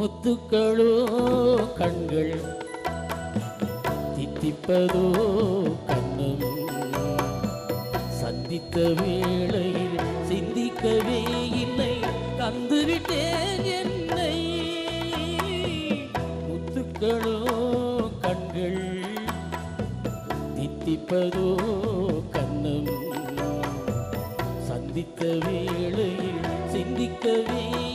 முத்துக்களோ கண்கள் தித்திப்பதோ கண்ணும். சந்தித்த வேளையில் சிந்திக்கவே இல்லை தந்துவிட்டேன் என்னை. முத்துக்களோ கண்கள் தித்திப்பதோ கண்ணும். சந்தித்த வேளையில் சிந்திக்கவே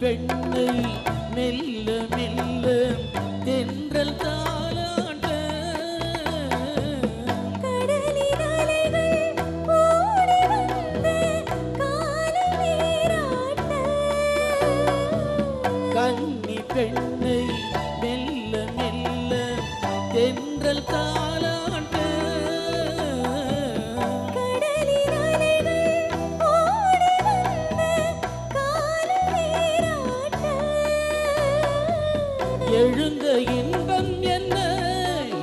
பெண்ணை மெல்ல மெல்ல தென்றல் தான் எழுந்த இன்பம் என்ன?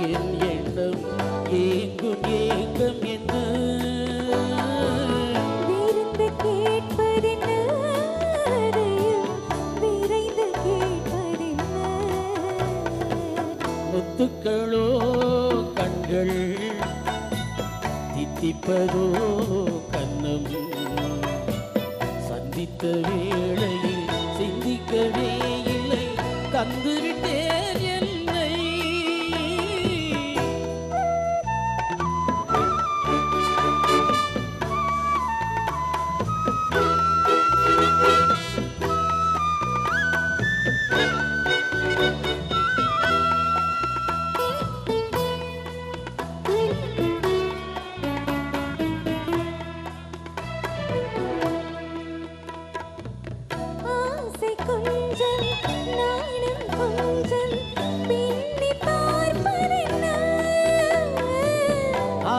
என் எண்ணம் ஏங்கும் ஏக்கம் என்ன? முத்துக்களோ கண்கள் தித்திப்பதோ கண்ணம்? சந்தித்த வேளையில் சிந்திக்கவே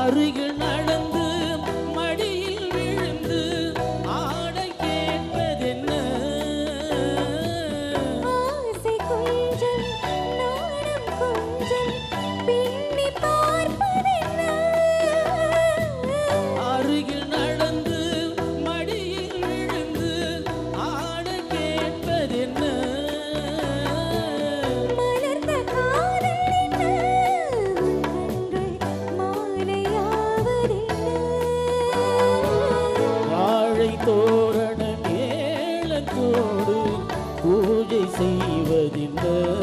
அருகில் தோரண மேளத்தோடு பூஜை செய்வதில்லை.